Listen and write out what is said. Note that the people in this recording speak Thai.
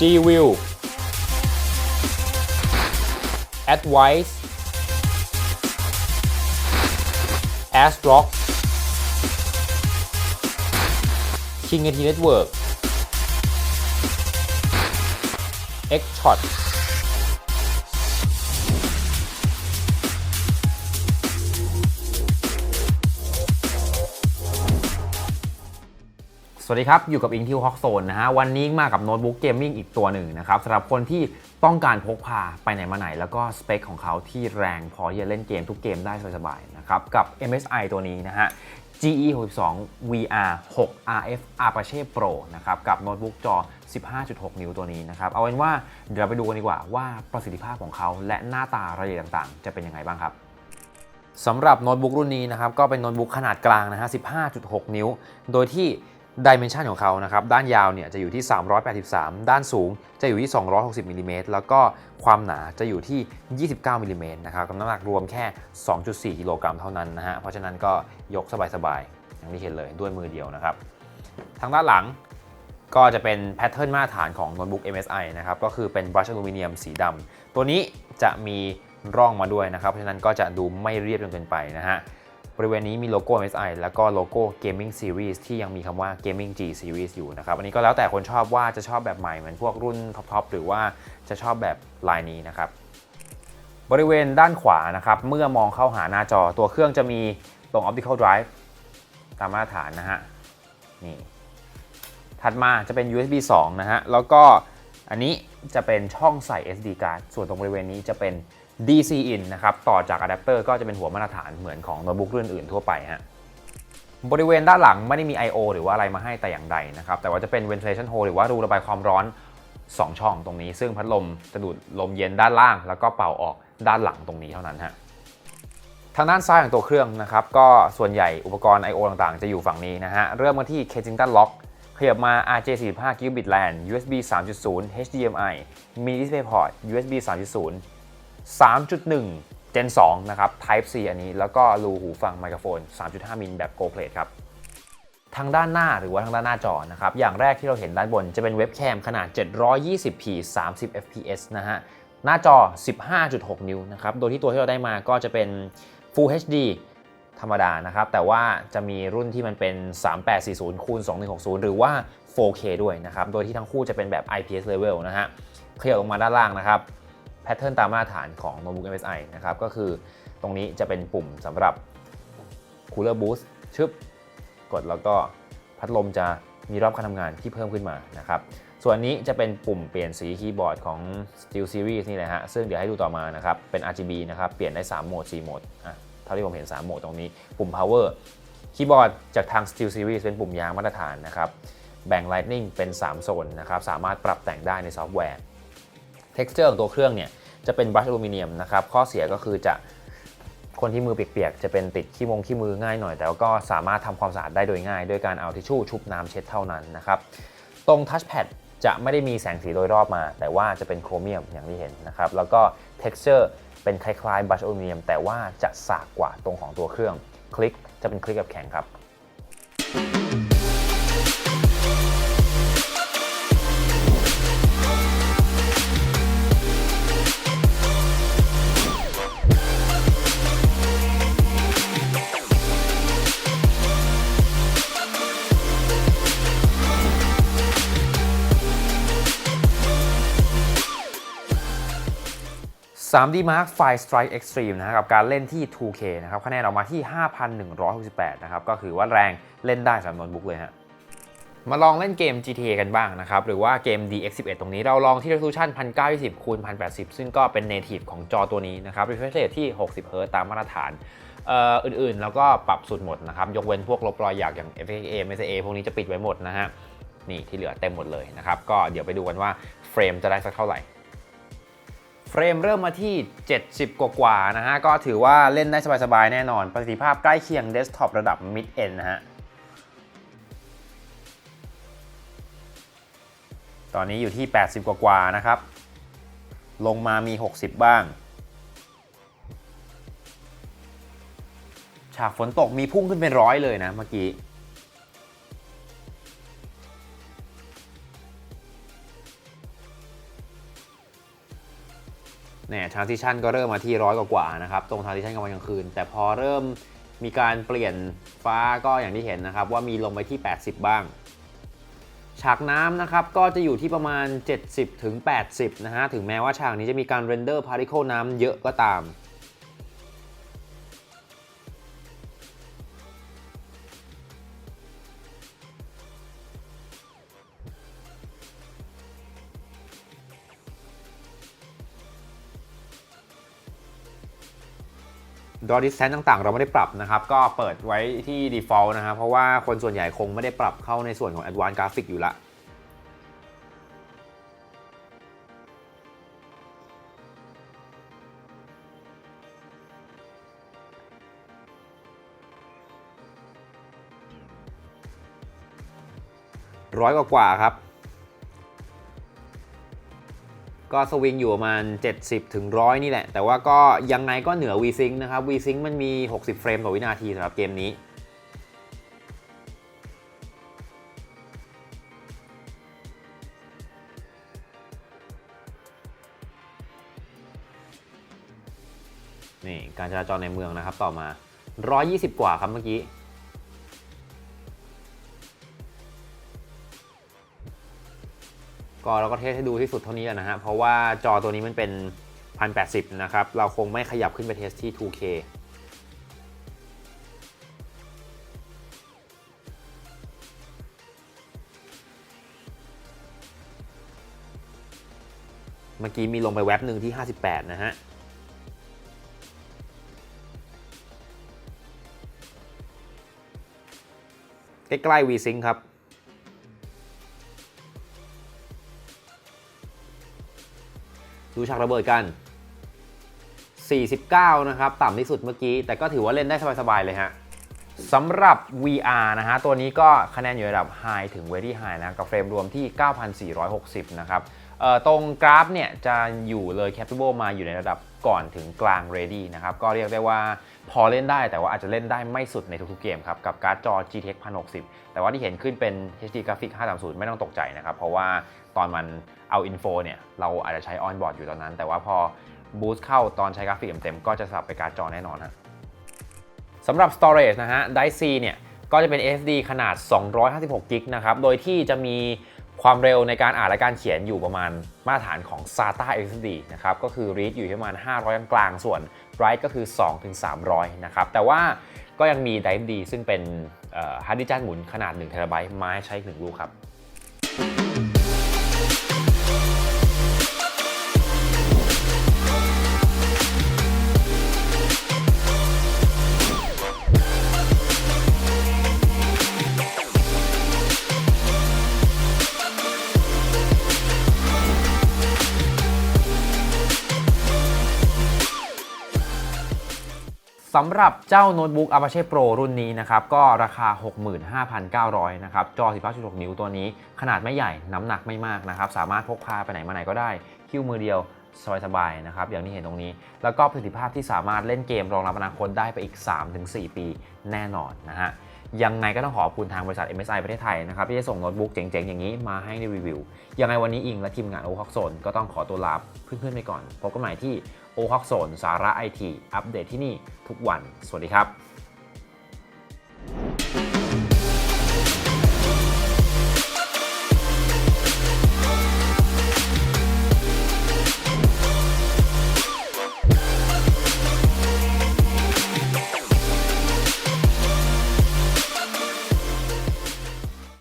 G-View Advice ASRock King AT Network X-Shot วัสดีครับ อยู่กับอิงทิวฮอกโซนนะฮะ วันนี้มากับโน้ตบุ๊กเกมมิ่งอีกตัวหนึ่งนะครับสำหรับคนที่ต้องการพกพาไปไหนมาไหน แล้วก็สเปคของเขาที่แรงพอที่จะเล่นเกมทุกเกมได้สบายๆนะครับ กับ MSI ตัวนี้นะฮะ GE 62 VR 6 RF Apache Pro นะครับ กับโน้ตบุ๊กจอ 15.6 นิ้วตัวนี้นะครับ เอาเป็นว่าเดี๋ยวเราไปดูกันดีกว่าว่าประสิทธิภาพของเขาและหน้าตารายละเอียดต่างๆ จะเป็นยังไงบ้างครับสำหรับโน้ตบุ๊กรุ่นนี้นะครับก็เป็นโน้ตบุ๊กขนาดกลางนะฮะ 15.6 นิ้ว โดยที่ ดิเมนชันของเขานะครับ ด้านยาวเนี่ยจะอยู่ที่ 383 ด้านสูงจะอยู่ที่ 260มิลลิเมตรแล้วก็ความหนาจะอยู่ที่ 29มิลลิเมตรนะครับกับน้ำหนักรวมแค่ 2.4 กิโลกรัมเท่านั้นนะฮะ เพราะฉะนั้นก็ยกสบายๆ อย่างที่เห็นเลยด้วยมือเดียวนะครับ ทางด้านหลังก็จะเป็นแพทเทิร์นมาตรฐานของโน้ตบุ๊ก MSI นะครับ ก็คือเป็นบรัชอลูมิเนียมสีดำตัวนี้จะมีร่องมาด้วยนะครับ เพราะฉะนั้นก็จะดูไม่เรียบจนเกินไปนะฮะ บริเวณนี้มีโลโก้ MSI แล้วก็โลโก้ Gaming Series ที่ยังมีคำว่า Gaming G Series อยู่นะครับ อันนี้ก็แล้วแต่คนชอบว่าจะชอบแบบใหม่เหมือนพวกรุ่นท็อปๆหรือว่าจะชอบแบบลายนี้นะครับ บริเวณด้านขวานะครับ เมื่อมองเข้าหาหน้าจอตัวเครื่องจะมีตรง Optical Drive ตามมาตรฐานนะฮะ นี่ ถัดมาจะเป็น USB 2 นะฮะ แล้วก็อันนี้จะเป็นช่องใส่ SD card ส่วนตรงบริเวณนี้จะเป็น DC in นะครับต่อจากอะแดปเตอร์ก็จะเป็นหัวมาตรฐานเหมือนของโน้ตบุ๊กรุ่นอื่นทั่วไปฮะบริเวณด้านหลังไม่ได้มี I/O หรือว่าอะไรมาให้แต่อย่างใดนะครับแต่ว่าจะเป็น ventilation hole หรือว่ารูระบายความร้อน 2 ช่องตรงนี้ ซึ่งพัดลมจะดูดลมเย็นด้านล่าง แล้วก็เป่าออกด้านหลังตรงนี้เท่านั้นฮะทางด้านซ้ายของตัวเครื่องนะครับก็ส่วนใหญ่อุปกรณ์ I/O ต่างๆ จะอยู่ฝั่งนี้นะฮะเริ่มมาที่ Kensington Lock ขยับมา RJ45 Gigabit LAN USB 3.0 HDMI Mini DisplayPort USB 3.0 3.1 Gen 2 นะครับ Type C อันนี้ แล้วก็รูหูฟังไมโครโฟน 3.5 มิลแบบ Go Plate ครับ ทางด้านหน้าหรือว่าทางด้านหน้าจอนะครับ อย่างแรกที่เราเห็นด้านบนจะเป็นเว็บแคมขนาด 720p 30 fps นะฮะ หน้าจอ 15.6 นิ้วนะครับ โดยที่ตัวที่เราได้มาก็จะเป็น Full HD ธรรมดานะครับ แต่ว่าจะมีรุ่นที่มันเป็น 3840คูณ2160 หรือว่า 4K ด้วยนะครับ โดยที่ทั้งคู่จะเป็นแบบ IPS level นะฮะ ขยับลงมาด้านล่างนะครับ แพทเทิร์นตามมาตรฐานของโน้ตบุ๊ก MSI นะครับ ก็คือตรงนี้จะเป็นปุ่มสำหรับ Cooler Boost ชึบกดแล้วก็พัดลมจะมีรอบการทำงานที่เพิ่มขึ้นมานะครับ ส่วนนี้จะเป็นปุ่มเปลี่ยนสีคีย์บอร์ดของ Steel Series นี่แหละฮะ ซึ่งเดี๋ยวให้ดูต่อมานะครับ เป็น RGB นะครับ เปลี่ยนได้ 3 โหมด 4 โหมด อะ เท่าที่ผมเห็น 3 โหมดตรงนี้ ปุ่ม power คีย์บอร์ดจากทาง Steel Series เป็นปุ่มยางมาตรฐานนะครับ แบ่ง Lightning เป็น 3 โซนนะครับ สามารถปรับแต่งได้ในซอฟต์แวร์ texture ของตัวเครื่องเนี่ยจะเป็นบรัชอลูมิเนียมนะครับข้อเสียก็คือจะคนที่มือเปียกๆ จะเป็นติดขี้มงขี้มือง่ายหน่อย แต่ก็สามารถทำความสะอาดได้โดยง่ายด้วยการเอาทิชชู่ชุบน้ำเช็ดเท่านั้นนะครับ ตรงทัชแพดจะไม่ได้มีแสงสีโดยรอบมา แต่ว่าจะเป็นโครเมียมอย่างที่เห็นนะครับ แล้วก็ texture เป็นคล้ายๆบรัชอลูมิเนียม แต่ว่าจะสากกว่าตรงของตัวเครื่อง คลิกจะเป็นคลิกแบบแข็งครับ 3D Mark Fire Strike Extreme นะครับกับการเล่นที่ 2K นะครับคะแนนออกมาที่ 5,168 นะครับ ก็คือว่าแรงเล่นได้สำหรับโน้ตบุ๊กเลยฮะมาลองเล่นเกม GTA กันบ้างนะครับ หรือว่าเกม DX11 ตรงนี้เราลองที่ resolution 1920คูณ1080 ซึ่งก็เป็น native ของจอตัวนี้นะครับ refresh rate ที่ 60 Hz ตามมาตรฐานเอ่ออื่นๆ แล้วก็ปรับสุดหมดนะครับ ยกเว้นพวกลบรอยหยักอย่าง FHA MSA พวกนี้จะปิดไว้หมดนะฮะ นี่ที่เหลือเต็มหมดเลยนะครับ ก็เดี๋ยวไปดูกันว่าเฟรมจะได้สักเท่าไหร่ เฟรมเริ่มมาที่ 70 กว่าๆนะฮะ ก็ถือว่าเล่นได้สบายๆ แน่นอน ประสิทธิภาพใกล้เคียงเดสก์ท็อประดับ mid end นะฮะ ตอนนี้อยู่ที่ 80 กว่าๆ นะครับ ลงมามี 60 บ้าง ฉากฝนตกมีพุ่งขึ้นเป็นร้อยเลยนะเมื่อกี้ เนี่ยทางทิชันก็เริ่มมาที่ร้อยกว่าๆนะครับ ตรง transition กลางวันกลางคืน แต่พอเริ่มมีการเปลี่ยนฟ้าก็อย่างที่เห็นนะครับ ว่ามีลงไปที่ 80 บ้าง ฉากน้ำนะครับก็จะอยู่ที่ประมาณ 70ถึง80 นะฮะ ถึงแม้ว่าฉากนี้จะมีการเรนเดอร์พาริเคิลน้ำเยอะก็ตาม ดอ d ิสแ n นต่างๆ เราไม่ได้ปรับนะครับ ก็เปิดไว้ที่ default นะครับ เพราะว่าคนส่วนใหญ่คงไม่ได้ปรับเข้าในส่วนของ advanced graphic อยู่ละร้อยกว่าครับ ก็สวิงอยู่ประมาณ 70ถึง100 นี่แหละ แต่ว่าก็ยังไงก็เหนือ VSync นะครับ VSync มันมี 60 เฟรมต่อวินาทีสำหรับเกมนี้นี่การจราจรในเมืองนะครับต่อมา 120 กว่าครับเมื่อกี้ ก็เราก็เทสให้ดูที่สุดเท่านี้แหละนะฮะ เพราะว่าจอตัวนี้มันเป็น 1080 นะครับ เราคงไม่ขยับขึ้นไปเทสที่ 2K เมื่อกี้มีลงไปแว็บหนึ่งที่ 58 นะฮะ ใกล้ๆ VSync ครับ ดูชักระเบิดกัน 49 นะครับ ต่ำที่สุดเมื่อกี้ แต่ก็ถือว่าเล่นได้สบายๆเลยฮะสำหรับ VR นะฮะ ตัวนี้ก็คะแนนอยู่ระดับ High ถึง Very High นะ กับเฟรมรวมที่ 9,460 นะครับตรงกราฟเนี่ยจะอยู่เลย Capable มาอยู่ในระดับ ก่อนถึงกลาง Ready นะครับก็เรียกได้ว่าพอเล่นได้แต่ว่าอาจจะเล่นได้ไม่สุดในทุกๆเกมครับกับการ์ดจอ GTX 1060 แต่ว่าที่เห็นขึ้นเป็น HD Graphic 530 ไม่ต้องตกใจนะครับ เพราะว่าตอนมันเอาอินโฟเนี่ยเราอาจจะใช้ออนบอร์ดอยู่ตอนนั้น แต่ว่าพอบูสต์เข้าตอนใช้กราฟิกเต็มๆก็จะสลับไปการ์ดจอแน่นอนฮะสำหรับ Storage นะฮะ Dice เนี่ยก็จะเป็น SSD ขนาด 256กิกนะครับ โดยที่จะมี ความเร็วในการอ่านและการเขียนอยู่ประมาณมาตรฐานของ SATA SSD นะครับ ก็คือ read อยู่ที่ประมาณ 500 กลางส่วน write ก็คือ 2-300 นะครับ แต่ว่าก็ยังมี Drive D ซึ่งเป็นฮาร์ดดิสก์หมุนขนาด1 t b มาให้ใช้อีกหนึ่งลูกครับ สำหรับเจ้าโน้ตบุ๊ก Apache Pro รุ่นนี้นะครับ ก็ราคา 65,900 นะครับ จอ 15.6 นิ้วตัวนี้ ขนาดไม่ใหญ่ น้ำหนักไม่มากนะครับ สามารถพกพาไปไหนมาไหนก็ได้ คิ้วมือเดียวสบายๆนะครับ อย่างที่เห็นตรงนี้ แล้วก็ประสิทธิภาพที่สามารถเล่นเกมรองรับอนาคตได้ไปอีก 3-4 ปีแน่นอนนะฮะยังไงก็ต้องขอบคุณทางบริษัท MSI ประเทศไทยนะครับที่จะส่งโน้ตบุ๊กเจ๋งๆ อย่างนี้มาให้ในรีวิว ยังไงวันนี้อิงและทีมงานโอคอกโซนก็ต้องขอตัวลาเพื่อนๆไปก่อน พบกันใหม่ที่ โอฮอกโซนสาระไอที อัปเดตที่นี่ทุกวัน สวัสดีครับ